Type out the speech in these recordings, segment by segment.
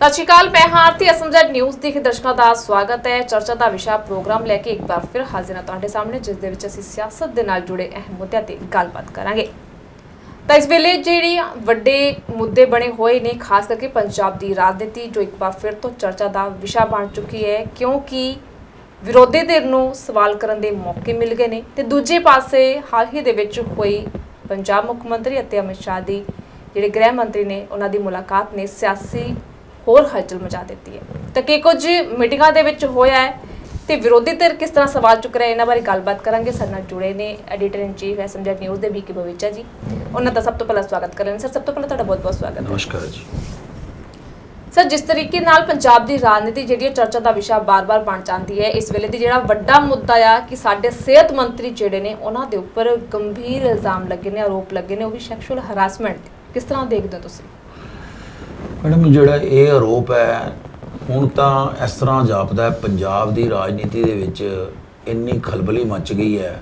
ਸਤਿ ਸ਼੍ਰੀ ਅਕਾਲ, ਮੈਂ ਹਾਰਤੀ ਆਰਤੀ ਅਸਮਝਟ ਨਿਊਜ਼ ਦੇ ਦਰਸ਼ਕਾਂ ਦਾ ਸਵਾਗਤ ਹੈ। ਚਰਚਾ ਦਾ ਵਿਸ਼ਾ ਪ੍ਰੋਗਰਾਮ ਲੈ ਕੇ ਇੱਕ ਵਾਰ ਫਿਰ ਹਾਜ਼ਰ ਹਾਂ ਤੁਹਾਡੇ ਸਾਹਮਣੇ, ਜਿਸ ਦੇ ਵਿੱਚ ਅਸੀਂ ਸਿਆਸਤ ਦੇ ਨਾਲ ਜੁੜੇ ਅਹਿਮ ਮੁੱਦਿਆਂ ਤੇ ਗੱਲਬਾਤ ਕਰਾਂਗੇ। ਤਾਂ ਇਸ ਵੇਲੇ ਜਿਹੜੀ ਵੱਡੇ ਮੁੱਦੇ ਬਣੇ ਹੋਏ ਨੇ, ਖਾਸ ਕਰਕੇ ਪੰਜਾਬ ਦੀ ਰਾਜਨੀਤੀ, ਜੋ ਇੱਕ ਵਾਰ ਫਿਰ ਤੋਂ ਚਰਚਾ ਦਾ ਵਿਸ਼ਾ ਬਣ ਚੁੱਕੀ ਹੈ, ਕਿਉਂਕਿ ਵਿਰੋਧੀ ਧਿਰ ਨੂੰ ਸਵਾਲ ਕਰਨ ਦੇ ਮੌਕੇ ਮਿਲ ਗਏ ਨੇ ਤੇ ਦੂਜੇ ਪਾਸੇ ਹਾਲ ਹੀ ਦੇ ਵਿੱਚ ਹੋਈ ਪੰਜਾਬ ਮੁੱਖ ਮੰਤਰੀ ਅਤੇ ਅਮਿਤ ਸ਼ਾਹ ਦੀ ਜਿਹੜੇ ਗ੍ਰਹਿ ਮੰਤਰੀ ਨੇ, ਉਹਨਾਂ ਦੀ ਮੁਲਾਕਾਤ ਨੇ। ਸਿਆਸੀ ਹੋਰ ਹਲਚਲ ਮਚਾ ਦਿੱਤੀ ਹੈ। ਤਾਂ ਕਿ ਕੁਝ ਮੀਟਿੰਗਾਂ ਦੇ ਵਿੱਚ ਹੋਇਆ ਹੈ ਤੇ ਵਿਰੋਧੀ ਧਿਰ ਕਿਸ ਤਰ੍ਹਾਂ ਸਵਾਲ ਚੁੱਕ ਰਿਹਾ ਇਹਨਾਂ ਬਾਰੇ ਗੱਲਬਾਤ ਕਰਾਂਗੇ। ਸਾਡੇ ਨਾਲ ਜੁੜੇ ਨੇ editor in chief SMZ news ਦੇ ਬੀਕੇ ਬਵਿਚਾ ਜੀ। ਉਹਨਾਂ ਦਾ ਸਭ ਤੋਂ ਪਹਿਲਾਂ ਸਵਾਗਤ ਕਰਾਂ ਸਰ ਸਭ ਤੋਂ ਪਹਿਲਾਂ ਤੁਹਾਡਾ ਬਹੁਤ ਬਹੁਤ ਸਵਾਗਤ ਹੈ। ਨਮਸਕਾਰ ਜੀ। ਸਰ ਜਿਸ ਤਰੀਕੇ ਨਾਲ ਪੰਜਾਬ ਦੀ ਰਾਜਨੀਤੀ ਜਿਹੜੀ ਹੈ ਚਰਚਾ ਦਾ ਵਿਸ਼ਾ ਬਾਰ-ਬਾਰ ਬਣ ਜਾਂਦੀ ਹੈ ਇਸ ਵੇਲੇ ਦੀ ਜਿਹੜਾ ਵੱਡਾ ਮੁੱਦਾ ਆ ਕਿ ਸਾਡੇ ਸਿਹਤ ਮੰਤਰੀ ਜਿਹੜੇ ਨੇ ਉਹਨਾਂ ਦੇ ਉੱਪਰ ਗੰਭੀਰ ਇਲਜ਼ਾਮ ਲੱਗੇ ਨੇ ਆਰੋਪ ਲੱਗੇ ਨੇ ਉਹ ਵੀ ਸੈਕਸ਼ੂਅਲ ਹਰਾਸਮੈਂਟ ਕਿਸ ਤਰ੍ਹਾਂ ਦੇਖਦੇ ਹੋ ਤੁਸੀਂ? ਮੈਡਮ, ਜਿਹੜਾ ਇਹ ਆਰੋਪ ਹੈ, ਹੁਣ ਤਾਂ ਇਸ ਤਰ੍ਹਾਂ ਜਾਪਦਾ ਪੰਜਾਬ ਦੀ ਰਾਜਨੀਤੀ ਦੇ ਵਿੱਚ ਇੰਨੀ ਖਲਬਲੀ ਮਚ ਗਈ ਹੈ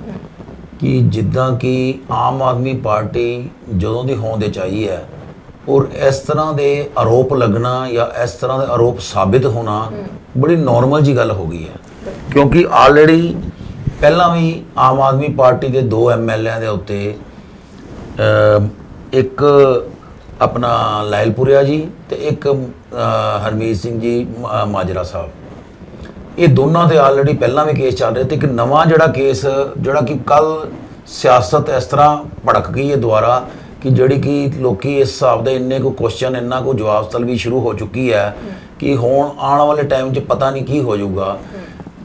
ਕਿ ਜਿੱਦਾਂ ਕਿ ਆਮ ਆਦਮੀ ਪਾਰਟੀ ਜਦੋਂ ਦੀ ਹੋਂਦ ਚ ਆਈ ਹੈ, ਔਰ ਇਸ ਤਰ੍ਹਾਂ ਦੇ ਆਰੋਪ ਲੱਗਣਾ ਜਾਂ ਇਸ ਤਰ੍ਹਾਂ ਦੇ ਆਰੋਪ ਸਾਬਿਤ ਹੋਣਾ ਬੜੀ ਨਾਰਮਲ ਜੀ ਗੱਲ ਹੋ ਗਈ ਹੈ। ਕਿਉਂਕਿ ਆਲਰੇਡੀ ਪਹਿਲਾਂ ਵੀ ਆਮ ਆਦਮੀ ਪਾਰਟੀ ਦੇ ਦੋ ਐਮਐਲਏਆਂ ਦੇ ਉੱਤੇ ਇੱਕ ਆਪਣਾ ਲਾਇਲਪੁਰਿਆ ਜੀ ਤੇ ਇੱਕ ਹਰਮੀਤ ਸਿੰਘ ਜੀ, ਮ- ਮਾਜਰਾ ਸਾਹਿਬ। ਇਹ ਦੋਨਾਂ 'ਤੇ ਆਲਰੇਡੀ ਪਹਿਲਾਂ ਵੀ ਕੇਸ ਚੱਲ ਰਹੇ ਤੇ ਇੱਕ ਨਵਾਂ ਜਿਹੜਾ ਕੇਸ ਜਿਹੜਾ ਕਿ ਕੱਲ ਸਿਆਸਤ ਇਸ ਤਰ੍ਹਾਂ ਭੜਕ ਗਈ ਹੈ ਦੁਆਰਾ ਕਿ ਜਿਹੜੀ ਕਿ ਲੋਕੀ ਇਸ ਹਿਸਾਬ ਦੇ ਇੰਨੇ ਕੋ ਕੁਐਸਚਨ ਇੰਨਾ ਕੋ ਜਵਾਬ ਤਲਬੀ ਸ਼ੁਰੂ ਹੋ ਚੁੱਕੀ ਹੈ ਕਿ ਹੁਣ ਆਉਣ ਵਾਲੇ ਟਾਈਮ 'ਚ ਪਤਾ ਨਹੀਂ ਕੀ ਹੋ ਜਾਊਗਾ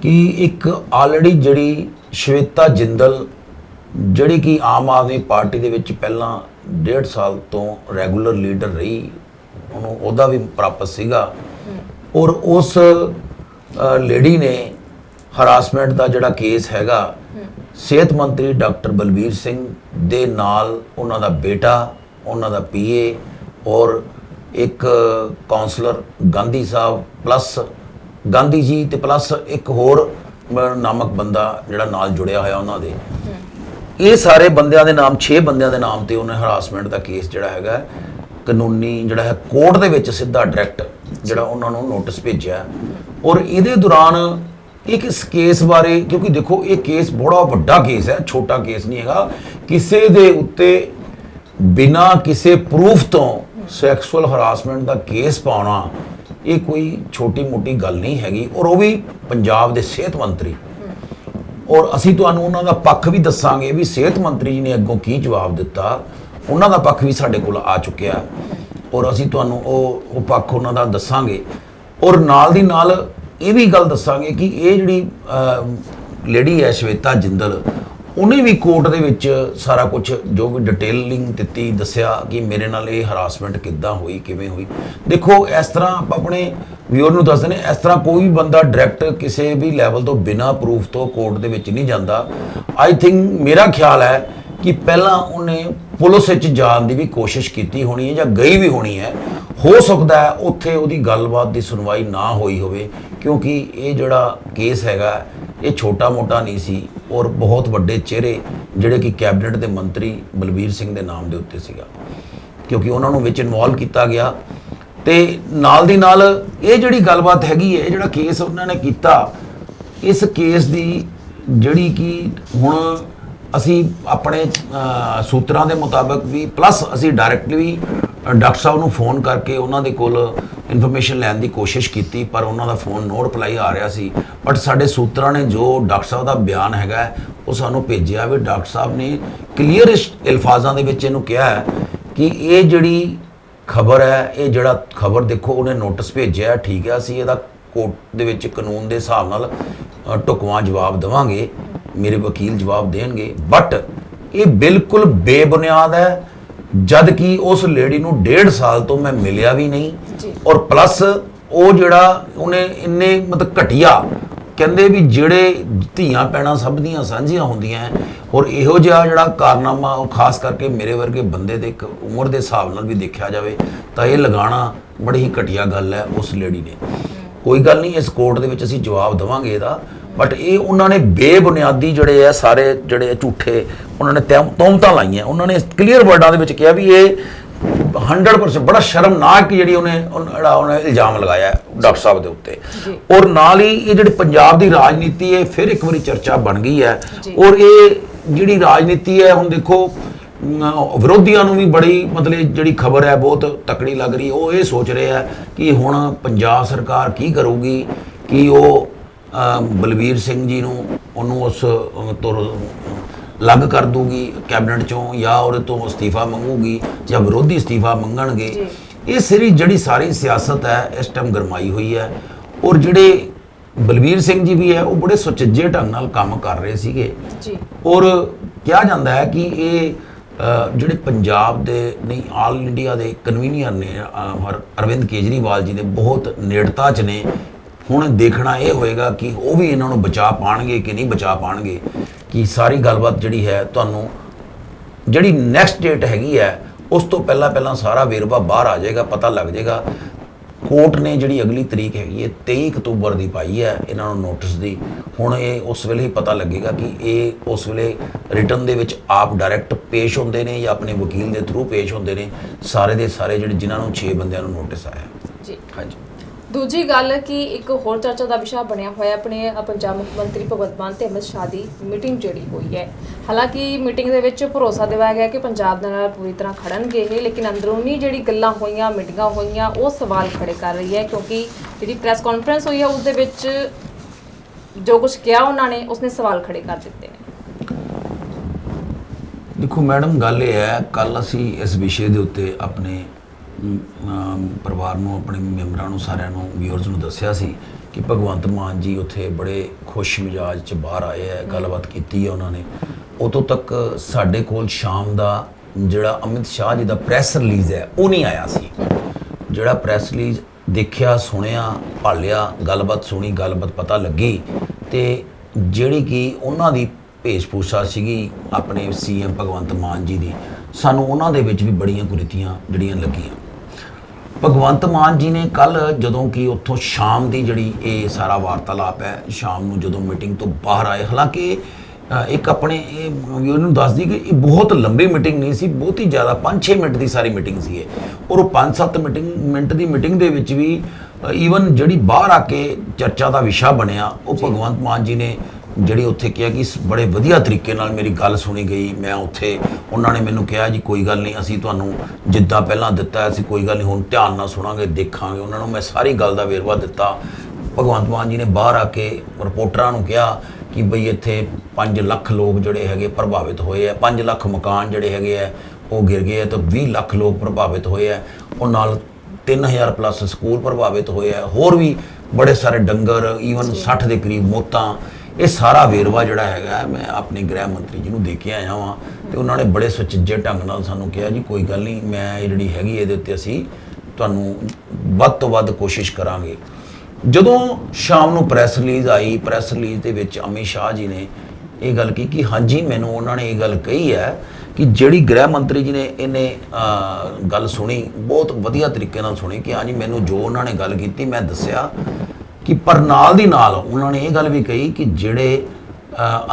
ਕਿ ਇੱਕ ਆਲਰੇਡੀ ਜਿਹੜੀ ਸ਼ਵੇਤਾ ਜਿੰਦਲ, ਜਿਹੜੀ ਕਿ ਆਮ ਆਦਮੀ ਪਾਰਟੀ ਦੇ ਵਿੱਚ ਪਹਿਲਾਂ ਡੇਢ ਸਾਲ ਤੋਂ ਰੈਗੂਲਰ ਲੀਡਰ ਰਹੀ। ਉਹਨੂੰ ਉਹਦਾ ਵੀ ਪ੍ਰਾਪਤ ਸੀਗਾ। ਔਰ ਉਸ ਲੇਡੀ ਨੇ ਹਰਾਸਮੈਂਟ ਦਾ ਜਿਹੜਾ ਕੇਸ ਹੈਗਾ, ਸਿਹਤ ਮੰਤਰੀ ਡਾਕਟਰ ਬਲਬੀਰ ਸਿੰਘ ਦੇ ਨਾਲ ਉਹਨਾਂ ਦਾ ਬੇਟਾ, ਉਹਨਾਂ ਦਾ ਪੀਏ ਔਰ ਇੱਕ ਕਾਉਂਸਲਰ ਗਾਂਧੀ ਸਾਹਿਬ, ਪਲੱਸ ਗਾਂਧੀ ਜੀ ਤੇ ਪਲੱਸ ਇੱਕ ਹੋਰ ਨਾਮਕ ਬੰਦਾ ਜਿਹੜਾ ਨਾਲ ਜੁੜਿਆ ਹੋਇਆ ਉਹਨਾਂ ਦੇ। ਇਹ ਸਾਰੇ ਬੰਦਿਆਂ ਦੇ ਨਾਮ 6 ਬੰਦਿਆਂ ਦੇ ਨਾਮ ਤੇ ਉਹਨੇ ਹਰਾਸਮੈਂਟ ਦਾ ਕੇਸ ਜਿਹੜਾ ਹੈਗਾ, ਕਾਨੂੰਨੀ ਜਿਹੜਾ ਹੈ ਕੋਰਟ ਦੇ ਵਿੱਚ ਸਿੱਧਾ ਡਾਇਰੈਕਟ ਜਿਹੜਾ ਉਹਨਾਂ ਨੂੰ ਨੋਟਿਸ ਭੇਜਿਆ। ਔਰ ਇਹਦੇ ਦੌਰਾਨ ਇੱਕ ਇਸ ਕੇਸ ਬਾਰੇ, ਕਿਉਂਕਿ ਦੇਖੋ ਇਹ ਕੇਸ ਬੜਾ ਵੱਡਾ ਕੇਸ ਹੈ, ਛੋਟਾ ਕੇਸ ਨਹੀਂ ਹੈਗਾ, ਕਿਸੇ ਦੇ ਉੱਤੇ ਬਿਨਾ ਕਿਸੇ ਪ੍ਰੂਫ ਤੋਂ ਸੈਕਸੁਅਲ ਹਰਾਸਮੈਂਟ ਦਾ ਕੇਸ ਪਾਉਣਾ, ਇਹ ਕੋਈ ਛੋਟੀ ਮੋਟੀ ਗੱਲ ਨਹੀਂ ਹੈਗੀ। ਔਰ ਉਹ ਵੀ ਪੰਜਾਬ ਦੇ ਸਿਹਤ ਮੰਤਰੀ। ਔਰ ਅਸੀਂ ਤੁਹਾਨੂੰ ਉਹਨਾਂ ਦਾ ਪੱਖ ਵੀ ਦੱਸਾਂਗੇ ਵੀ ਸਿਹਤ ਮੰਤਰੀ ਜੀ ਨੇ ਅੱਗੋਂ ਕੀ ਜਵਾਬ ਦਿੱਤਾ। ਉਹਨਾਂ ਦਾ ਪੱਖ ਵੀ ਸਾਡੇ ਕੋਲ ਆ ਚੁੱਕਿਆ। ਔਰ ਅਸੀਂ ਤੁਹਾਨੂੰ ਉਹ ਉਹ ਪੱਖ ਉਹਨਾਂ ਦਾ ਦੱਸਾਂਗੇ। ਔਰ ਨਾਲ ਦੀ ਨਾਲ ਇਹ ਵੀ ਗੱਲ ਦੱਸਾਂਗੇ ਕਿ ਇਹ ਜਿਹੜੀ ਲੇਡੀ ਹੈ, ਸ਼ਵੇਤਾ ਜਿੰਦਲ, ਉਹਨੇ ਵੀ ਕੋਰਟ ਦੇ ਵਿੱਚ ਸਾਰਾ ਕੁਝ ਜੋ ਵੀ ਡਿਟੇਲਿੰਗ ਦਿੱਤੀ, ਦੱਸਿਆ ਕਿ ਮੇਰੇ ਨਾਲ ਇਹ ਹਰਾਸਮੈਂਟ ਕਿੱਦਾਂ ਹੋਈ, ਕਿਵੇਂ ਹੋਈ। ਦੇਖੋ, ਇਸ ਤਰ੍ਹਾਂ ਆਪਾਂ ਆਪਣੇ ਵਿਊਅਰ ਨੂੰ ਦੱਸਦੇ ਨੇ ਇਸ ਤਰ੍ਹਾਂ ਕੋਈ ਵੀ ਬੰਦਾ ਡਾਇਰੈਕਟ ਕਿਸੇ ਵੀ ਲੈਵਲ ਤੋਂ ਬਿਨਾ ਪ੍ਰੂਫ ਤੋਂ ਕੋਰਟ ਦੇ ਵਿੱਚ ਨਹੀਂ ਜਾਂਦਾ। ਆਈ ਥਿੰਕ ਮੇਰਾ ਖਿਆਲ ਹੈ ਕਿ ਪਹਿਲਾਂ ਉਹਨੇ ਪੁਲਿਸ ਵਿੱਚ ਜਾਣ ਦੀ ਵੀ ਕੋਸ਼ਿਸ਼ ਕੀਤੀ ਹੋਣੀ ਹੈ ਜਾਂ ਗਈ ਵੀ ਹੋਣੀ ਹੈ। ਹੋ ਸਕਦਾ ਹੈ ਉੱਥੇ ਉਹਦੀ ਗੱਲਬਾਤ ਦੀ ਸੁਣਵਾਈ ਨਾ ਹੋਈ ਹੋਵੇ, ਕਿਉਂਕਿ ਇਹ ਜਿਹੜਾ ਕੇਸ ਹੈਗਾ, ਇਹ ਛੋਟਾ ਮੋਟਾ ਨਹੀਂ ਸੀ ਔਰ ਬਹੁਤ ਵੱਡੇ ਚਿਹਰੇ ਜਿਹੜੇ ਕਿ ਕੈਬਨਿਟ ਦੇ ਮੰਤਰੀ ਬਲਬੀਰ ਸਿੰਘ ਦੇ ਨਾਮ ਦੇ ਉੱਤੇ ਸੀਗਾ। ਕਿਉਂਕਿ ਉਹਨਾਂ ਨੂੰ ਵਿੱਚ ਇਨਵੋਲਵ ਕੀਤਾ ਗਿਆ। ਤੇ ਨਾਲ ਦੀ ਨਾਲ ਇਹ ਜਿਹੜੀ ਗੱਲਬਾਤ ਹੈਗੀ ਹੈ, ਇਹ ਜਿਹੜਾ ਕੇਸ ਉਹਨਾਂ ਨੇ ਕੀਤਾ, ਇਸ ਕੇਸ ਦੀ ਜਿਹੜੀ ਕਿ ਹੁਣ ਅਸੀਂ ਆਪਣੇ ਸੂਤਰਾਂ ਦੇ ਮੁਤਾਬਕ ਵੀ ਪਲੱਸ ਅਸੀਂ ਡਾਇਰੈਕਟਲੀ ਡਾਕਟਰ ਸਾਹਿਬ ਨੂੰ ਫੋਨ ਕਰਕੇ ਉਹਨਾਂ ਦੇ ਕੋਲ ਇਨਫੋਰਮੇਸ਼ਨ ਲੈਣ ਦੀ ਕੋਸ਼ਿਸ਼ ਕੀਤੀ, ਪਰ ਉਹਨਾਂ ਦਾ ਫੋਨ ਨੋ ਰਿਪਲਾਈ ਆ ਰਿਹਾ ਸੀ। ਬਟ ਸਾਡੇ ਸੂਤਰਾਂ ਨੇ ਜੋ ਡਾਕਟਰ ਸਾਹਿਬ ਦਾ ਬਿਆਨ ਹੈਗਾ, ਉਹ ਸਾਨੂੰ ਭੇਜਿਆ ਵੀ ਡਾਕਟਰ ਸਾਹਿਬ ਨੇ ਕਲੀਅਰ ਇਲਫਾਜ਼ਾਂ ਦੇ ਵਿੱਚ ਇਹਨੂੰ ਕਿਹਾ ਕਿ ਇਹ ਜਿਹੜੀ ਖਬਰ ਹੈ ਇਹ ਜਿਹੜਾ ਖਬਰ ਦੇਖੋ ਉਹਨੇ ਨੋਟਿਸ ਭੇਜਿਆ ਠੀਕ ਹੈ ਅਸੀਂ ਇਹਦਾ ਕੋਰਟ ਦੇ ਵਿੱਚ ਕਾਨੂੰਨ ਦੇ ਹਿਸਾਬ ਨਾਲ ਅ, ਢੁਕਵਾਂ ਜਵਾਬ ਦੇਵਾਂਗੇ ਮੇਰੇ ਵਕੀਲ ਜਵਾਬ ਦੇਣਗੇ ਬਟ ਇਹ ਬਿਲਕੁਲ ਬੇਬੁਨਿਆਦ ਹੈ ਜਦ ਕਿ ਉਸ ਲੇਡੀ ਨੂੰ ਡੇਢ ਸਾਲ ਤੋਂ ਮੈਂ ਮਿਲਿਆ ਵੀ ਨਹੀਂ। ਔਰ ਪਲੱਸ ਉਹ ਜਿਹੜਾ ਉਹਨੇ ਇੰਨੇ ਮਤਲਬ ਘਟੀਆ ਕਹਿੰਦੇ ਵੀ ਜਿਹੜੇ ਧੀਆਂ ਪੈਣਾ ਸਭ ਦੀਆਂ ਸਾਂਝੀਆਂ ਹੁੰਦੀਆਂ ਹੈ ਔਰ ਇਹੋ ਜਿਹਾ ਜਿਹੜਾ ਕਾਰਨਾਮਾ ਉਹ ਖਾਸ ਕਰਕੇ ਮੇਰੇ ਵਰਗੇ ਬੰਦੇ ਦੇ ਇੱਕ ਉਮਰ ਦੇ ਹਿਸਾਬ ਨਾਲ ਵੀ ਦੇਖਿਆ ਜਾਵੇ, ਤਾਂ ਇਹ ਲਗਾਉਣਾ ਬੜੀ ਹੀ ਘਟੀਆ ਗੱਲ ਹੈ ਉਸ ਲੇਡੀ ਨੇ। ਕੋਈ ਗੱਲ ਨਹੀਂ, ਇਸ ਕੋਰਟ ਦੇ ਵਿੱਚ ਅਸੀਂ ਜਵਾਬ ਦੇਵਾਂਗੇ ਇਹਦਾ ਬਟ ਇਹ ਉਹਨਾਂ ਨੇ ਬੇਬੁਨਿਆਦੀ ਜਿਹੜੇ ਆ, ਸਾਰੇ ਜਿਹੜੇ ਝੂਠੇ, ਉਹਨਾਂ ਨੇ ਤਹਿਮ- ਤੋਹਮਤਾਂ ਲਾਈਆਂ। ਉਹਨਾਂ ਨੇ ਕਲੀਅਰ ਵਰਡਾਂ ਦੇ ਵਿੱਚ ਕਿਹਾ ਵੀ ਇਹ 100% ਬੜਾ ਸ਼ਰਮਨਾਕ ਜਿਹੜੀ ਉਹਨੇ ਜਿਹੜਾ ਉਹਨੇ ਇਲਜ਼ਾਮ ਲਗਾਇਆ ਹੈ ਡਾਕਟਰ ਸਾਹਿਬ ਦੇ ਉੱਤੇ। ਔਰ ਨਾਲ ਹੀ ਇਹ ਜਿਹੜੀ ਪੰਜਾਬ ਦੀ ਰਾਜਨੀਤੀ ਹੈ ਫਿਰ ਇੱਕ ਵਾਰੀ ਚਰਚਾ ਬਣ ਗਈ ਹੈ। ਔਰ ਇਹ ਜਿਹੜੀ ਰਾਜਨੀਤੀ ਹੈ ਹੁਣ ਦੇਖੋ ਵਿਰੋਧੀਆਂ ਨੂੰ ਵੀ ਬੜੀ ਮਤਲਬ ਜਿਹੜੀ ਖਬਰ ਹੈ ਬਹੁਤ ਤਕੜੀ ਲੱਗ ਰਹੀ ਹੈ ਉਹ ਇਹ ਸੋਚ ਰਹੇ ਆ ਕਿ ਹੁਣ ਪੰਜਾਬ ਸਰਕਾਰ ਕੀ ਕਰੂਗੀ ਕਿ ਉਹ ਬਲਬੀਰ ਸਿੰਘ ਜੀ ਨੂੰ ਉਹਨੂੰ ਉਸ ਤੋਂ ਲੱਗ ਕਰ ਦੂਗੀ ਕੈਬਨਿਟ ਚੋਂ ਜਾਂ ਉਹਦੇ ਤੋਂ ਅਸਤੀਫਾ ਮੰਗੂਗੀ ਜਾਂ ਵਿਰੋਧੀ ਅਸਤੀਫਾ ਮੰਗਣਗੇ। ਇਹ ਸਾਰੀ ਜਿਹੜੀ ਸਾਰੀ ਸਿਆਸਤ ਹੈ ਇਸ ਟਾਈਮ ਗਰਮਾਈ ਹੋਈ ਹੈ ਔਰ ਜਿਹੜੇ ਬਲਬੀਰ ਸਿੰਘ ਜੀ ਵੀ ਹੈ ਉਹ ਬੜੇ ਸੁਚੱਜੇ ਢੰਗ ਨਾਲ ਕੰਮ ਕਰ ਰਹੇ ਸੀਗੇ। ਜੀ। ਔਰ ਕਿਹਾ ਜਾਂਦਾ ਹੈ ਕਿ ਇਹ ਜਿਹੜੇ ਪੰਜਾਬ ਦੇ ਨਹੀਂ ਆਲ ਇੰਡੀਆ ਦੇ ਕਨਵੀਨਰ ਨੇ ਅਰਵਿੰਦ ਕੇਜਰੀਵਾਲ ਜੀ ਦੇ ਬਹੁਤ ਨੇੜਤਾ 'ਚ ਨੇ। ਹੁਣ ਦੇਖਣਾ ਇਹ ਹੋਏਗਾ ਕਿ ਉਹ ਵੀ ਇਹਨਾਂ ਨੂੰ ਬਚਾ ਪਾਣਗੇ ਕਿ ਨਹੀਂ ਬਚਾ ਪਾਣਗੇ ਕਿ ਸਾਰੀ ਗੱਲਬਾਤ ਜਿਹੜੀ ਹੈ ਤੁਹਾਨੂੰ ਜਿਹੜੀ ਨੈਕਸਟ ਡੇਟ ਹੈਗੀ ਹੈ ਉਸ ਤੋਂ ਪਹਿਲਾਂ ਪਹਿਲਾਂ ਸਾਰਾ ਵੇਰਵਾ ਬਾਹਰ ਆ ਜਾਏਗਾ ਪਤਾ ਲੱਗ ਜਾਏਗਾ। ਕੋਰਟ ਨੇ ਜਿਹੜੀ ਅਗਲੀ ਤਰੀਕ ਹੈਗੀ ਹੈ 23 ਅਕਤੂਬਰ ਦੀ ਪਾਈ ਹੈ ਇਹਨਾਂ ਨੂੰ ਨੋਟਿਸ ਦੀ। ਹੁਣ ਇਹ ਉਸ ਵੇਲੇ ਹੀ ਪਤਾ ਲੱਗੇਗਾ ਕਿ ਇਹ ਉਸ ਵੇਲੇ ਰਿਟਰਨ ਦੇ ਵਿੱਚ ਆਪ ਡਾਇਰੈਕਟ ਪੇਸ਼ ਹੁੰਦੇ ਨੇ ਜਾਂ ਆਪਣੇ ਵਕੀਲ ਦੇ ਥਰੂ ਪੇਸ਼ ਹੁੰਦੇ ਨੇ। ਸਾਰੇ ਦੇ ਸਾਰੇ ਜਿਹੜੇ ਜਿਨ੍ਹਾਂ ਨੂੰ 6 ਬੰਦਿਆਂ ਨੂੰ ਨੋਟਿਸ ਆਇਆ। ਜੀ। ਹਾਂਜੀ। ਦੂਜੀ ਗੱਲ ਕਿ ਇੱਕ ਹੋਰ ਚਰਚਾ ਦਾ ਵਿਸ਼ਾ ਬਣਿਆ ਹੋਇਆ ਆਪਣੇ ਪੰਜਾਬ ਮੁੱਖ ਮੰਤਰੀ ਭਗਵੰਤ ਮਾਨ ਤੇ ਅਮਿਤ ਸ਼ਾਹ ਦੀ ਮੀਟਿੰਗ ਜਿਹੜੀ ਹੋਈ ਹੈ। ਹਾਲਾਂਕਿ ਮੀਟਿੰਗ ਦੇ ਵਿੱਚ ਭਰੋਸਾ ਦਿਵਾਇਆ ਗਿਆ ਕਿ ਪੰਜਾਬ ਦੇ ਨਾਲ ਪੂਰੀ ਤਰ੍ਹਾਂ ਖੜਨਗੇ ਇਹ, ਲੇਕਿਨ ਅੰਦਰੂਨੀ ਜਿਹੜੀ ਗੱਲਾਂ ਹੋਈਆਂ, ਮੀਟਿੰਗਾਂ ਹੋਈਆਂ, ਉਹ ਸਵਾਲ ਖੜੇ ਕਰ ਰਹੀ ਹੈ ਕਿਉਂਕਿ ਜਿਹੜੀ ਪ੍ਰੈਸ ਕਾਨਫਰੰਸ ਹੋਈ ਹੈ ਉਸ ਦੇ ਵਿੱਚ ਜੋ ਕੁਝ ਕਿਹਾ ਉਹਨਾਂ ਨੇ, ਉਸਨੇ ਸਵਾਲ ਖੜੇ ਕਰ ਦਿੱਤੇ ਨੇ। ਦੇਖੋ ਮੈਡਮ, ਗੱਲ ਇਹ ਹੈ ਕੱਲ ਅਸੀਂ ਇਸ ਵਿਸ਼ੇ ਦੇ ਉੱਤੇ ਆਪਣੇ ਅਮ, ਪਰਿਵਾਰ ਨੂੰ ਆਪਣੇ ਮੈਂਬਰਾਂ ਨੂੰ ਸਾਰਿਆਂ ਨੂੰ ਵਿਊਅਰਸ ਨੂੰ ਦੱਸਿਆ ਸੀ ਕਿ ਭਗਵੰਤ ਮਾਨ ਜੀ ਉੱਥੇ ਬੜੇ ਖੁਸ਼ ਮਿਜਾਜ 'ਚ ਬਾਹਰ ਆਏ ਹੈ ਗੱਲਬਾਤ ਕੀਤੀ ਹੈ ਉਹਨਾਂ ਨੇ। ਉਦੋਂ ਤੱਕ ਸਾਡੇ ਕੋਲ ਸ਼ਾਮ ਦਾ ਜਿਹੜਾ ਅਮਿਤ ਸ਼ਾਹ ਜੀ ਦਾ ਪ੍ਰੈਸ ਰਿਲੀਜ਼ ਹੈ ਉਹ ਨਹੀਂ ਆਇਆ ਸੀ। ਜਿਹੜਾ ਪ੍ਰੈਸ ਰਿਲੀਜ਼ ਦੇਖਿਆ ਸੁਣਿਆ ਭਾਲਿਆ ਗੱਲਬਾਤ ਸੁਣੀ ਗੱਲਬਾਤ ਪਤਾ ਲੱਗੀ ਤੇ ਜਿਹੜੀ ਕਿ ਉਹਨਾਂ ਦੀ ਭੇਸ਼ਭੂਸ਼ਾ ਸੀਗੀ ਆਪਣੇ ਸੀਐਮ ਭਗਵੰਤ ਮਾਨ ਜੀ ਦੀ ਸਾਨੂੰ ਉਹਨਾਂ ਦੇ ਵਿੱਚ ਵੀ ਬੜੀਆਂ ਕੁਰੀਤੀਆਂ ਜਿਹੜੀਆਂ ਲੱਗੀਆਂ। ਭਗਵੰਤ ਮਾਨ ਜੀ ਨੇ ਕੱਲ ਜਦੋਂ ਕਿ ਉੱਥੋਂ ਸ਼ਾਮ ਦੀ ਜਿਹੜੀ ਇਹ ਸਾਰਾ ਵਾਰਤਾਲਾਪ ਹੈ ਸ਼ਾਮ ਨੂੰ ਜਦੋਂ ਮੀਟਿੰਗ ਤੋਂ ਬਾਹਰ ਆਏ ਹਾਲਾਂਕਿ ਇੱਕ ਆਪਣੇ ਇਹ ਵੀਰ ਨੂੰ ਦੱਸਦੀ ਕਿ ਇਹ ਬਹੁਤ ਲੰਬੀ ਮੀਟਿੰਗ ਨਹੀਂ ਸੀ ਬਹੁਤ ਹੀ ਜ਼ਿਆਦਾ 5-6 ਮਿੰਟ ਦੀ ਸਾਰੀ ਮੀਟਿੰਗ ਸੀ ਇਹ। ਔਰ ਉਹ 5-7 ਮੀਟਿੰਗ ਮਿੰਟ ਦੀ ਮੀਟਿੰਗ ਦੇ ਵਿੱਚ ਵੀ ਈਵਨ ਜਿਹੜੀ ਬਾਹਰ ਆ ਕੇ ਚਰਚਾ ਦਾ ਵਿਸ਼ਾ ਬਣਿਆ ਉਹ ਭਗਵੰਤ ਮਾਨ ਜੀ ਨੇ ਜਿਹੜੀ ਉੱਥੇ ਕਿਹਾ ਕਿ ਸ- ਬੜੇ ਵਧੀਆ ਤਰੀਕੇ ਨਾਲ ਮੇਰੀ ਗੱਲ ਸੁਣੀ ਗਈ ਮੈਂ ਉੱਥੇ ਉਹਨਾਂ ਨੇ ਮੈਨੂੰ ਕਿਹਾ ਜੀ ਕੋਈ ਗੱਲ ਨਹੀਂ ਅਸੀਂ ਤੁਹਾਨੂੰ ਜਿੱਦਾਂ ਪਹਿਲਾਂ ਦਿੱਤਾ ਅਸੀਂ ਕੋਈ ਗੱਲ ਨਹੀਂ ਹੁਣ ਧਿਆਨ ਨਾਲ ਸੁਣਾਂਗੇ ਦੇਖਾਂਗੇ। ਉਹਨਾਂ ਨੂੰ ਮੈਂ ਸਾਰੀ ਗੱਲ ਦਾ ਵੇਰਵਾ ਦਿੱਤਾ। ਭਗਵੰਤ ਮਾਨ ਜੀ ਨੇ ਬਾਹਰ ਆ ਕੇ ਰਿਪੋਰਟਰਾਂ ਨੂੰ ਕਿਹਾ ਕਿ ਬਈ ਇੱਥੇ 5 ਲੱਖ ਲੋਕ ਜਿਹੜੇ ਹੈਗੇ ਪ੍ਰਭਾਵਿਤ ਹੋਏ ਆ 5 ਲੱਖ ਮਕਾਨ ਜਿਹੜੇ ਹੈਗੇ ਆ ਉਹ ਗਿਰ ਗਏ ਆ ਤੇ 20 ਲੱਖ ਲੋਕ ਪ੍ਰਭਾਵਿਤ ਹੋਏ ਆ। ਉਹ ਨਾਲ 3000 ਪਲੱਸ ਸਕੂਲ ਪ੍ਰਭਾਵਿਤ ਹੋਏ ਆ। ਹੋਰ ਵੀ ਬੜੇ ਸਾਰੇ ਡੰਗਰ ਈਵਨ 60 ਦੇ ਕਰੀਬ ਮੌਤਾਂ ਇਹ ਸਾਰਾ ਵੇਰਵਾ ਜਿਹੜਾ ਹੈਗਾ, ਮੈਂ ਆਪਣੇ ਗ੍ਰਹਿ ਮੰਤਰੀ ਜੀ ਨੂੰ ਦੇ ਕੇ ਆਇਆ ਵਾਂ ਤੇ ਉਹਨਾਂ ਨੇ ਬੜੇ ਸੁਚੱਜੇ ਢੰਗ ਨਾਲ ਸਾਨੂੰ ਕਿਹਾ ਜੀ, ਕੋਈ ਗੱਲ ਨਹੀਂ, ਮੈਂ ਇਹ ਜਿਹੜੀ ਹੈਗੀ ਇਹਦੇ ਉੱਤੇ ਅਸੀਂ ਤੁਹਾਨੂੰ ਵੱਧ ਤੋਂ ਵੱਧ ਕੋਸ਼ਿਸ਼ ਕਰਾਂਗੇ। ਜਦੋਂ ਸ਼ਾਮ ਨੂੰ ਪ੍ਰੈਸ ਰਿਲੀਜ਼ ਆਈ, ਪ੍ਰੈਸ ਰਿਲੀਜ਼ ਦੇ ਵਿੱਚ ਅਮਿਤ ਸ਼ਾਹ ਜੀ ਨੇ ਇਹ ਗੱਲ ਕੀ, ਕਿ ਹਾਂਜੀ, ਮੈਨੂੰ ਉਹਨਾਂ ਨੇ ਇਹ ਗੱਲ ਕਹੀ ਹੈ ਕਿ ਜਿਹੜੀ ਗ੍ਰਹਿ ਮੰਤਰੀ ਜੀ ਨੇ ਇਹਨੇ ਗੱਲ ਸੁਣੀ, ਬਹੁਤ ਵਧੀਆ ਤਰੀਕੇ ਨਾਲ ਸੁਣੀ ਕਿ ਹਾਂਜੀ, ਮੈਨੂੰ ਜੋ ਉਹਨਾਂ ਨੇ ਗੱਲ ਕੀਤੀ, ਮੈਂ ਦੱਸਿਆ ਕਿ ਪਰ ਨਾਲ ਦੀ ਨਾਲ ਉਹਨਾਂ ਨੇ ਇਹ ਗੱਲ ਵੀ ਕਹੀ ਕਿ ਜਿਹੜੇ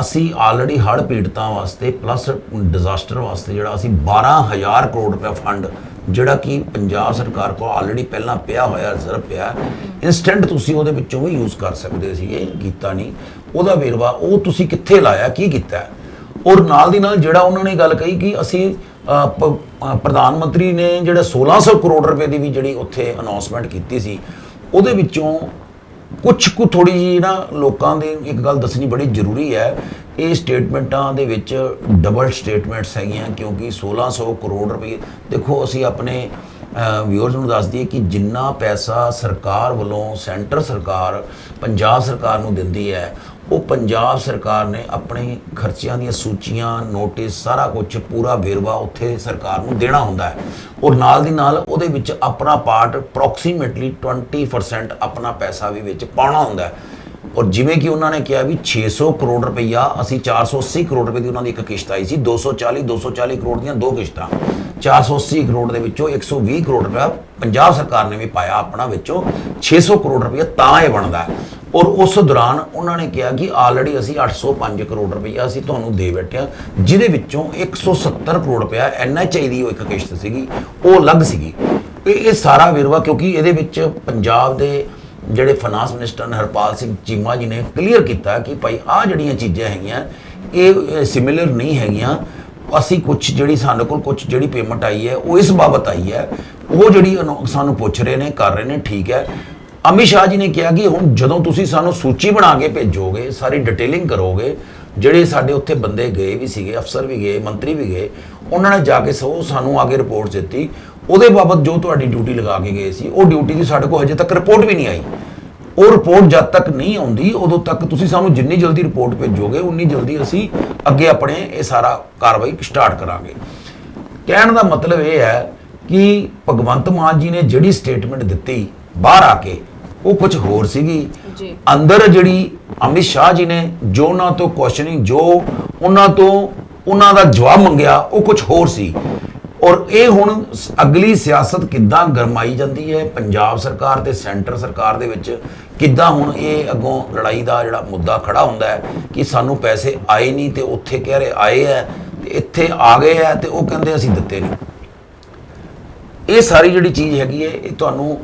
ਅਸੀਂ ਆਲਰੇਡੀ ਹੜ੍ਹ ਪੀੜਤਾਂ ਵਾਸਤੇ ਪਲੱਸ ਡਿਜ਼ਾਸਟਰ ਵਾਸਤੇ ਜਿਹੜਾ ਅਸੀਂ 12000 ਕਰੋੜ ਰੁਪਏ ਫੰਡ ਜਿਹੜਾ ਕਿ ਪੰਜਾਬ ਸਰਕਾਰ ਕੋਲ ਆਲਰੇਡੀ ਪਹਿਲਾਂ ਪਿਆ ਹੋਇਆ ਰਿਜ਼ਰਵ ਪਿਆ ਇਨਸਟੈਂਟ ਤੁਸੀਂ ਉਹਦੇ ਵਿੱਚੋਂ ਵੀ ਯੂਜ਼ ਕਰ ਸਕਦੇ ਸੀ ਇਹ ਕੀਤਾ ਨਹੀਂ। ਉਹਦਾ ਵੇਰਵਾ ਉਹ ਤੁਸੀਂ ਕਿੱਥੇ ਲਾਇਆ, ਕੀ ਕੀਤਾ? ਔਰ ਨਾਲ ਦੀ ਨਾਲ ਜਿਹੜਾ ਉਹਨਾਂ ਨੇ ਗੱਲ ਕਹੀ ਕਿ ਅਸੀਂ ਪ- ਪ੍ਰਧਾਨ ਮੰਤਰੀ ਨੇ ਜਿਹੜਾ 1600 ਕਰੋੜ ਰੁਪਏ ਦੀ ਵੀ ਜਿਹੜੀ ਉੱਥੇ ਅਨਾਉਂਸਮੈਂਟ ਕੀਤੀ ਸੀ, ਉਹਦੇ ਵਿੱਚੋਂ ਕੁਝ ਕੁ ਥੋੜੀ ਜਿਹੀ ਨਾ ਲੋਕਾਂ ਦੇ ਇੱਕ ਗੱਲ ਦੱਸਣੀ ਬੜੀ ਜ਼ਰੂਰੀ ਹੈ। ਇਹ ਸਟੇਟਮੈਂਟਾਂ ਦੇ ਵਿੱਚ ਡਬਲ ਸਟੇਟਮੈਂਟਸ ਹੈਗੀਆਂ ਕਿਉਂਕਿ 1600 ਕਰੋੜ ਰੁਪਏ ਦੇਖੋ ਅਸੀਂ ਆਪਣੇ ਵਿਊਅਰਸ ਨੂੰ ਦੱਸ ਦਈਏ ਕਿ ਜਿੰਨਾ ਪੈਸਾ ਸਰਕਾਰ ਵੱਲੋਂ, ਸੈਂਟਰ ਸਰਕਾਰ, ਪੰਜਾਬ ਸਰਕਾਰ ਨੂੰ ਦਿੰਦੀ ਹੈ ਉਹ ਪੰਜਾਬ ਸਰਕਾਰ ਨੇ ਆਪਣੇ ਖਰਚਿਆਂ ਦੀਆਂ ਸੂਚੀਆਂ, ਨੋਟਿਸ, ਸਾਰਾ ਕੁਝ ਪੂਰਾ ਵੇਰਵਾ ਉੱਥੇ ਸਰਕਾਰ ਨੂੰ ਦੇਣਾ ਹੁੰਦਾ ਹੈ। ਔਰ ਨਾਲ ਦੀ ਨਾਲ ਉਹਦੇ ਵਿੱਚ ਆਪਣਾ ਪਾਰਟ ਅਪਰੋਕਸੀਮੇਟਲੀ 20% ਆਪਣਾ ਪੈਸਾ ਵੀ ਵਿੱਚ ਪਾਉਣਾ ਹੁੰਦਾ ਹੈ। ਔਰ ਜਿਵੇਂ ਕਿ ਉਹਨਾਂ ਨੇ ਕਿਹਾ ਵੀ 600 ਕਰੋੜ ਰੁਪਈਆ ਅਸੀਂ 480 ਕਰੋੜ ਰੁਪਏ ਦੀ ਉਹਨਾਂ ਦੀ ਇੱਕ ਕਿਸ਼ਤ ਆਈ ਸੀ 240 240 ਕਰੋੜ ਦੀਆਂ ਦੋ ਕਿਸ਼ਤਾਂ। 480 ਕਰੋੜ ਦੇ ਵਿੱਚੋਂ 120 ਕਰੋੜ ਰੁਪਇਆ ਪੰਜਾਬ ਸਰਕਾਰ ਨੇ ਵੀ ਪਾਇਆ ਆਪਣਾ ਵਿੱਚੋਂ। 600 ਕਰੋੜ ਰੁਪਈਆ ਤਾਂ ਇਹ ਬਣਦਾ ਔਰ ਉਸ ਦੌਰਾਨ ਉਹਨਾਂ ਨੇ ਕਿਹਾ ਕਿ ਆਲਰੇਡੀ ਅਸੀਂ 805 ਕਰੋੜ ਰੁਪਈਆ ਅਸੀਂ ਤੁਹਾਨੂੰ ਦੇ ਬੈਠੇ ਹਾਂ, ਜਿਹਦੇ ਵਿੱਚੋਂ 170 ਕਰੋੜ ਰੁਪਇਆ ਐਨਐਚਆਈ ਦੀ ਉਹ ਇੱਕ ਕਿਸ਼ਤ ਸੀਗੀ, ਉਹ ਅਲੱਗ ਸੀਗੀ। ਇਹ ਇਹ ਸਾਰਾ ਵਿਰਵਾ ਕਿਉਂਕਿ ਇਹਦੇ ਵਿੱਚ ਪੰਜਾਬ ਦੇ ਜਿਹੜੇ ਫਾਈਨਾਂਸ ਮਿਨਿਸਟਰ ਨੇ ਹਰਪਾਲ ਸਿੰਘ ਚੀਮਾ ਜੀ ਨੇ ਕਲੀਅਰ ਕੀਤਾ ਕਿ ਭਾਈ ਆਹ ਜਿਹੜੀਆਂ ਚੀਜ਼ਾਂ ਹੈਗੀਆਂ, ਇਹ ਸਿਮਿਲਰ ਨਹੀਂ ਹੈਗੀਆਂ। ਅਸੀਂ ਕੁਝ ਜਿਹੜੀ ਸਾਡੇ ਕੋਲ ਕੁਝ ਜਿਹੜੀ ਪੇਮੈਂਟ ਆਈ ਹੈ, ਉਹ ਇਸ ਬਾਬਤ ਆਈ ਹੈ। ਉਹ ਜਿਹੜੀ ਅਨੌ- ਸਾਨੂੰ ਪੁੱਛ ਰਹੇ ਨੇ, ਕਰ ਰਹੇ ਨੇ, ਠੀਕ ਹੈ। ਅਮਿਤ ਸ਼ਾਹ ਜੀ ਨੇ ਕਿਹਾ ਕਿ ਹੁਣ ਜਦੋਂ ਤੁਸੀਂ ਸਾਨੂੰ ਸੂਚੀ ਬਣਾ ਕੇ ਭੇਜੋਗੇ, ਸਾਰੀ ਡਿਟੇਲਿੰਗ ਕਰੋਗੇ, ਜਿਹੜੇ ਸਾਡੇ ਉੱਥੇ ਬੰਦੇ ਗਏ ਵੀ ਸੀਗੇ, ਅਫਸਰ ਵੀ ਗਏ, ਮੰਤਰੀ ਵੀ ਗਏ, ਉਹਨਾਂ ਨੇ ਜਾ ਕੇ ਸੋ ਸਾਨੂੰ ਆ ਕੇ ਰਿਪੋਰਟ ਦਿੱਤੀ। ਉਹਦੇ ਬਾਬਤ ਜੋ ਤੁਹਾਡੀ ਡਿਊਟੀ ਲਗਾ ਕੇ ਗਏ ਸੀ, ਉਹ ਡਿਊਟੀ ਦੀ ਸਾਡੇ ਕੋਲ ਹਜੇ ਤੱਕ ਰਿਪੋਰਟ ਵੀ ਨਹੀਂ ਆਈ। ਉਹ ਰਿਪੋਰਟ ਜਦ ਤੱਕ ਨਹੀਂ ਆਉਂਦੀ, ਉਦੋਂ ਤੱਕ ਤੁਸੀਂ ਸਾਨੂੰ ਜਿੰਨੀ ਜਲਦੀ ਰਿਪੋਰਟ ਭੇਜੋਗੇ, ਉਨੀ ਜਲਦੀ ਅਸੀਂ ਅੱਗੇ ਆਪਣੇ ਇਹ ਸਾਰਾ ਕਾਰਵਾਈ ਸਟਾਰਟ ਕਰਾਂਗੇ। ਕਹਿਣ ਦਾ ਮਤਲਬ ਇਹ ਹੈ ਕਿ ਭਗਵੰਤ ਮਾਨ ਜੀ ਨੇ ਜਿਹੜੀ ਸਟੇਟਮੈਂਟ ਦਿੱਤੀ ਬਾਹਰ ਆ ਕੇ ਉਹ ਕੁਝ ਹੋਰ ਸੀਗੀ। ਜੀ। ਅੰਦਰ ਜਿਹੜੀ ਅਮਿਤ ਸ਼ਾਹ ਜੀ ਨੇ ਜੋ ਉਹਨਾਂ ਤੋਂ ਕੁਐਸਚਨਿੰਗ ਜੋ ਉਹਨਾਂ ਤੋਂ ਉਹਨਾਂ ਦਾ ਜਵਾਬ ਮੰਗਿਆ ਉਹ ਕੁਝ ਹੋਰ ਸੀ। ਔਰ ਇਹ ਹੁਣ ਸ- ਅਗਲੀ ਸਿਆਸਤ ਕਿੱਦਾਂ ਗਰਮਾਈ ਜਾਂਦੀ ਹੈ ਪੰਜਾਬ ਸਰਕਾਰ ਤੇ ਸੈਂਟਰ ਸਰਕਾਰ ਦੇ ਵਿੱਚ ਕਿੱਦਾਂ ਹੁਣ ਇਹ ਅੱਗੋਂ ਲੜਾਈ ਦਾ ਜਿਹੜਾ ਮੁੱਦਾ ਖੜਾ ਹੁੰਦਾ ਹੈ ਕਿ ਸਾਨੂੰ ਪੈਸੇ ਆਏ ਨਹੀਂ ਤੇ ਉੱਥੇ ਕਹਿ ਰਹੇ ਆਏ ਹੈ ਤੇ ਇੱਥੇ ਆ ਗਏ ਹੈ ਤੇ ਉਹ ਕਹਿੰਦੇ ਅਸੀਂ ਦਿੱਤੇ ਨਹੀਂ। ਇਹ ਸਾਰੀ ਜਿਹੜੀ ਚੀਜ਼ ਹੈਗੀ ਹੈ ਇਹ ਤੁਹਾਨੂੰ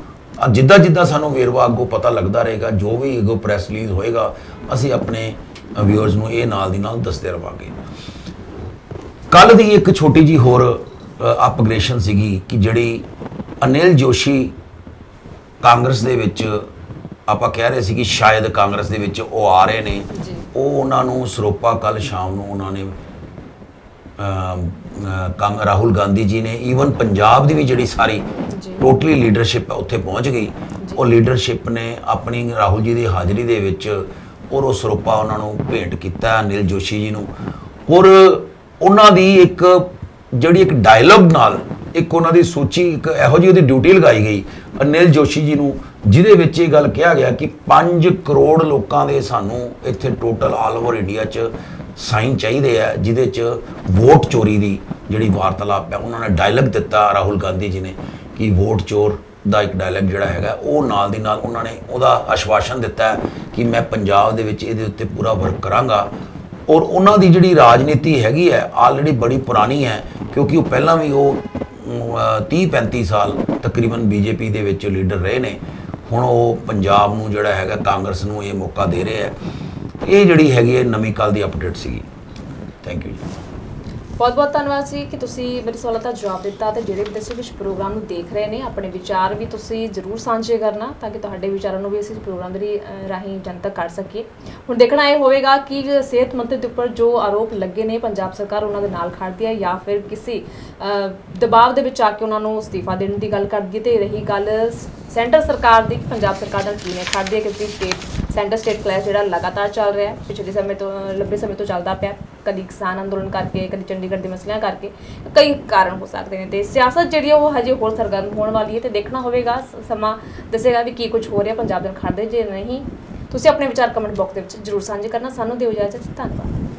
ਜਿੱਦਾਂ ਜਿੱਦਾਂ ਸਾਨੂੰ ਵੇਰਵਾ ਅੱਗੋਂ ਪਤਾ ਲੱਗਦਾ ਰਹੇਗਾ ਜੋ ਵੀ ਅੱਗੋਂ ਪ੍ਰੈਸ ਰਿਲੀਜ਼ ਹੋਏਗਾ ਅਸੀਂ ਆਪਣੇ ਵਿਊਅਰਸ ਨੂੰ ਇਹ ਨਾਲ ਦੀ ਨਾਲ ਦੱਸਦੇ ਰਵਾਂਗੇ। ਕੱਲ ਦੀ ਇੱਕ ਛੋਟੀ ਜੀ ਹੋਰ ਅਪਗ੍ਰੇਸ਼ਨ ਸੀਗੀ ਕਿ ਜਿਹੜੀ ਅਨਿਲ ਜੋਸ਼ੀ ਕਾਂਗਰਸ ਦੇ ਵਿੱਚ ਆਪਾਂ ਕਹਿ ਰਹੇ ਸੀ ਕਿ ਸ਼ਾਇਦ ਕਾਂਗਰਸ ਦੇ ਵਿੱਚ ਉਹ ਆ ਰਹੇ ਨੇ। ਉਹ ਉਹਨਾਂ ਨੂੰ ਸਰੋਪਾ ਕੱਲ ਸ਼ਾਮ ਨੂੰ ਉਹਨਾਂ ਨੇ ਕਾਂਗ ਰਾਹੁਲ ਗਾਂਧੀ ਜੀ ਨੇ ਈਵਨ ਪੰਜਾਬ ਦੀ ਵੀ ਜਿਹੜੀ ਸਾਰੀ ਟੋਟਲੀ ਲੀਡਰਸ਼ਿਪ ਹੈ ਉੱਥੇ ਪਹੁੰਚ ਗਈ। ਉਹ ਲੀਡਰਸ਼ਿਪ ਨੇ ਆਪਣੀ ਰਾਹੁਲ ਜੀ ਦੀ ਹਾਜ਼ਰੀ ਦੇ ਵਿੱਚ ਔਰ ਉਹ ਸਰੋਪਾ ਉਹਨਾਂ ਨੂੰ ਭੇਂਟ ਕੀਤਾ ਅਨਿਲ ਜੋਸ਼ੀ ਜੀ ਨੂੰ। ਔਰ ਉਹਨਾਂ ਦੀ ਇੱਕ ਜਿਹੜੀ ਇੱਕ ਡਾਇਲੌਗ ਨਾਲ ਇੱਕ ਉਹਨਾਂ ਦੀ ਸੂਚੀ ਇੱਕ ਇਹੋ ਜਿਹੀ ਉਹਦੀ ਡਿਊਟੀ ਲਗਾਈ ਗਈ ਅਨਿਲ ਜੋਸ਼ੀ ਜੀ ਨੂੰ ਜਿਹਦੇ ਵਿੱਚ ਇਹ ਗੱਲ ਕਿਹਾ ਗਿਆ ਕਿ 5 ਕਰੋੜ ਲੋਕਾਂ ਦੇ ਸਾਨੂੰ ਇੱਥੇ ਟੋਟਲ ਆਲ ਓਵਰ ਇੰਡੀਆ 'ਚ ਸਾਈਨ ਚਾਹੀਦੇ ਆ ਜਿਹਦੇ 'ਚ ਵੋਟ ਚੋਰੀ ਦੀ ਜਿਹੜੀ ਵਾਰਤਾਲਾਪ ਹੈ ਉਹਨਾਂ ਨੇ ਡਾਇਲੌਗ ਦਿੱਤਾ ਰਾਹੁਲ ਗਾਂਧੀ ਜੀ ਨੇ। ਕਿ ਵੋਟ ਚੋਰ ਦਾ ਇੱਕ ਡਾਇਲੌਗ ਜਿਹੜਾ ਹੈਗਾ, ਉਹ ਨਾਲ ਦੀ ਨਾਲ ਉਹਨਾਂ ਨੇ ਉਹਦਾ ਆਸ਼ਵਾਸਨ ਦਿੱਤਾ ਕਿ ਮੈਂ ਪੰਜਾਬ ਦੇ ਵਿੱਚ ਇਹਦੇ ਉੱਤੇ ਪੂਰਾ ਵਰਕ ਕਰਾਂਗਾ। ਔਰ ਉਹਨਾਂ ਦੀ ਜਿਹੜੀ ਰਾਜਨੀਤੀ ਹੈਗੀ ਹੈ ਆਲਰੇਡੀ ਬੜੀ ਪੁਰਾਣੀ ਹੈ, ਕਿਉਂਕਿ ਉਹ ਪਹਿਲਾਂ ਵੀ ਉਹ 30 35 ਸਾਲ ਤਕਰੀਬਨ ਬੀਜੇਪੀ ਦੇ ਵਿੱਚ ਲੀਡਰ ਰਹੇ ਨੇ। ਹੁਣ ਉਹ ਪੰਜਾਬ ਨੂੰ ਜਿਹੜਾ ਹੈਗਾ, ਕਾਂਗਰਸ ਨੂੰ ਇਹ ਮੌਕਾ ਦੇ ਰਿਹਾ ਹੈ। ਇਹ ਜਿਹੜੀ ਹੈਗੀ ਹੈ, ਨਵੀਂ ਕੱਲ ਦੀ ਅਪਡੇਟ ਸੀਗੀ। Thank you ji. ਬਹੁਤ ਬਹੁਤ ਧੰਨਵਾਦ ਜੀ ਕਿ ਤੁਸੀਂ ਮੇਰੇ ਸਵਾਲਾਂ ਦਾ ਜਵਾਬ ਦਿੱਤਾ ਤੇ ਜਿਹੜੇ ਵੀ ਦਰਸ਼ਕ ਇਸ ਪ੍ਰੋਗਰਾਮ ਨੂੰ ਦੇਖ ਰਹੇ ਨੇ, ਆਪਣੇ ਵਿਚਾਰ ਵੀ ਤੁਸੀਂ ਜ਼ਰੂਰ ਸਾਂਝੇ ਕਰਨਾ ਤਾਂ ਕਿ ਤੁਹਾਡੇ ਵਿਚਾਰਾਂ ਨੂੰ ਵੀ ਅਸੀਂ ਪ੍ਰੋਗਰਾਮ ਦੇ ਰਾਹੀਂ ਜਨਤਕ ਕਰ ਸਕੀਏ। ਹੁਣ ਦੇਖਣਾ ਇਹ ਹੋਵੇਗਾ ਕਿ ਸਿਹਤ ਮੰਤਰੀ ਦੇ ਉੱਪਰ ਜੋ ਆਰੋਪ ਲੱਗੇ ਨੇ ਪੰਜਾਬ ਸਰਕਾਰ ਉਹਨਾਂ ਦੇ ਨਾਲ ਖੜਦੀ ਹੈ ਜਾਂ ਫਿਰ ਕਿਸੇ ਦਬਾਅ ਦੇ ਵਿੱਚ ਆ ਕੇ ਉਹਨਾਂ ਨੂੰ ਅਸਤੀਫਾ ਦੇਣ ਦੀ ਗੱਲ ਕਰਦੀ ਹੈ ਤੇ ਰਹੀ ਗੱਲ ਸੈਂਟਰ ਸਰਕਾਰ ਦੀ ਪੰਜਾਬ ਸਰਕਾਰ ਨਾਲ ਕਿਵੇਂ ਖੜਦੀ ਹੈ ਕਿਉਂਕਿ ਸਟੇਟ ਸੈਂਟਰ ਸਟੇਟ ਕਲੈਸ਼ ਜਿਹੜਾ ਲਗਾਤਾਰ ਚੱਲ ਰਿਹਾ ਹੈ, ਪਿਛਲੇ ਸਮੇਂ ਤੋਂ, ਲੰਬੇ ਸਮੇਂ ਤੋਂ ਚੱਲਦਾ ਪਿਆ, ਕਦੀ ਕਿਸਾਨ ਅੰਦੋਲਨ ਕਰਕੇ, ਕਦੀ ਚੰਡੀਗੜ੍ਹ ਦੇ ਮਸਲਿਆਂ ਕਰਕੇ, ਕਈ ਕਾਰਨ ਹੋ ਸਕਦੇ ਨੇ ਤੇ ਸਿਆਸਤ ਜਿਹੜੀ ਹੈ ਉਹ ਹਜੇ ਹੋਰ ਸਰਗਰਮ ਹੋਣ ਵਾਲੀ ਹੈ ਤੇ ਦੇਖਣਾ ਹੋਵੇਗਾ ਸਮਾਂ ਦੱਸੇਗਾ ਵੀ ਕੀ ਕੁਝ ਹੋ ਰਿਹਾ ਪੰਜਾਬ ਦੇ ਨਾਲ ਖੜਦੇ ਜੇ ਨਹੀਂ। ਤੁਸੀਂ ਆਪਣੇ ਵਿਚਾਰ ਕਮੈਂਟ ਬਾਕਸ ਦੇ ਵਿੱਚ ਜਰੂਰ ਸਾਂਝੇ ਕਰਨਾ, ਸਾਨੂੰ ਦਿਓ ਇਜਾਜ਼ਤ, ਧੰਨਵਾਦ।